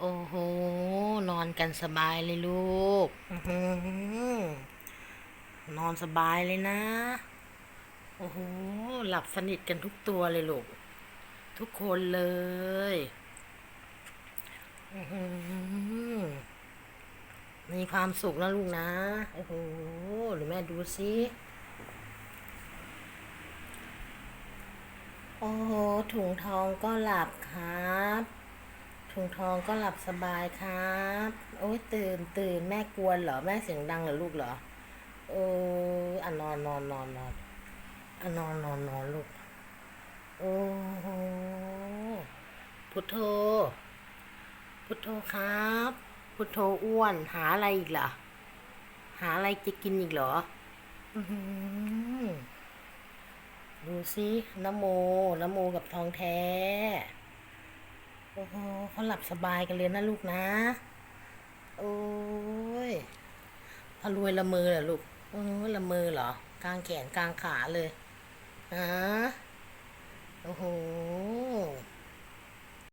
โอ้โห นอนกันสบายเลยลูกอนอนสบายเลยนะ โอ้โห หลับสนิทกันทุกตัวเลยลูก ทุกคนเลยมีความสุขนะลูกนะ โอ้โห หรือแม่ดูสิโอ้โห ถุงทองก็หลับครับ ถุงทองก็หลับสบายครับ โอ้ยตื่นตื่นแม่กวนเหรอ แม่เสียงดังเหรอลูกเหรอเอออะนอนนอนนอนนอนอะนอนนอนนอนลูก โอ้โหพุทโธ พุทโธครับ พุทโธอ้วน หาอะไรอีกล่ะหาอะไรจะกินอีกเหรออือหือดูสินโมนโมกับทองแท้ โอ้โหเขาหลับสบายกันเลยนะลูกนะ โอ้ยพารวยละมือเหรอลูกเออละมือเหรอกลางแขนกลางขาเลยอ่าโอ้โห